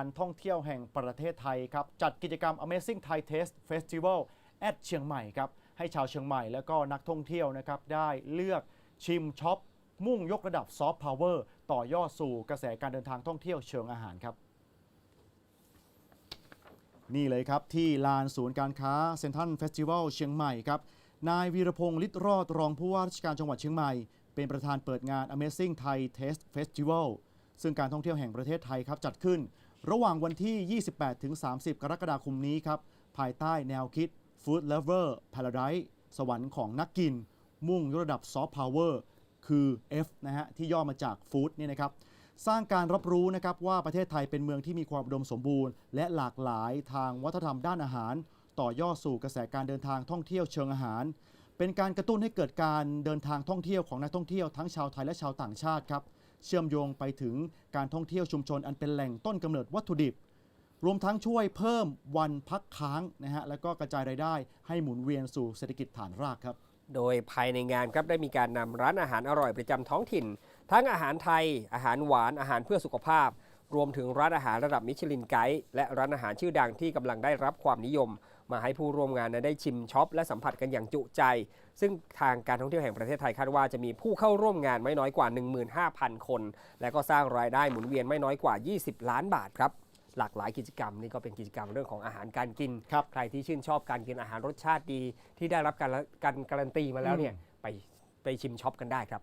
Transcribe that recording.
การท่องเที่ยวแห่งประเทศไทยครับจัดกิจกรรม Amazing Thai Taste Festival at เชียงใหม่ครับให้ชาวเชียงใหม่แล้วก็นักท่องเที่ยวนะครับได้เลือกชิมช็อป มุ่งยกระดับซอฟต์พาวเวอร์ต่อยอดสู่กระแสการเดินทางท่องเที่ยวเชิงอาหารครับ นี่เลยครับที่ลานศูนย์การค้าเซ็นทรัลเฟสติวัลเชียงใหม่ครับนายวีรพงศ์ฤทธิ์รอดรองผู้ว่าราชการจังหวัดเชียงใหม่ เป็นประธานเปิดงาน Amazing Thai Taste Festival ซึ่งการท่องเที่ยวแห่งประเทศไทยครับจัดขึ้น ระหว่างวันที่ 28ถึง30 กรกฎาคมนี้ครับ ภายใต้แนวคิด Food Lover Paradise สวรรค์ของนักกิน มุ่งยกระดับซอฟต์พาวเวอร์คือ F นะฮะ ที่ย่อมาจาก Food เนี่ยนะครับ สร้างการรับรู้นะครับว่าประเทศไทยเป็นเมืองที่มีความอุดมสมบูรณ์ และหลากหลายทางวัฒนธรรมด้านอาหาร ต่อยอดสู่กระแสการเดินทางท่องเที่ยวเชิงอาหาร เป็นการกระตุ้นให้เกิดการเดินทางท่องเที่ยวของนักท่องเที่ยวทั้งชาวไทยและชาวต่างชาติครับ เชื่อมโยงไปถึงการท่องเที่ยวชุมชนอันเป็นแหล่งต้นกำเนิดวัตถุดิบ รวมทั้งช่วยเพิ่มวันพักค้างนะฮะแล้วก็กระจายรายได้ให้หมุนเวียนสู่เศรษฐกิจฐานรากครับ โดยภายในงานครับได้มีการนำร้านอาหารอร่อยประจำท้องถิ่น ทั้งอาหารไทย อาหารหวานอาหารเพื่อสุขภาพ รวมถึงร้านอาหารระดับมิชลินไกด์และร้านอาหารชื่อดังที่กำลังได้รับความนิยม มาให้ผู้ร่วมงานนั้นได้ชิมช็อปและสัมผัสกันอย่างจุใจ ซึ่งทางการท่องเที่ยวแห่งประเทศไทยคาดว่าจะมีผู้เข้าร่วมงานไม่น้อยกว่า 15,000 คน และก็สร้างรายได้หมุนเวียนไม่น้อยกว่า 20 ล้านบาทครับหลากหลายกิจกรรมนี่ก็เป็นกิจกรรมเรื่องของอาหารการกินครับใครที่ชื่นชอบการกินอาหารรสชาติดี ที่ได้รับการการการันตีมาแล้วเนี่ยไปไปชิมช็อปกันได้ครับ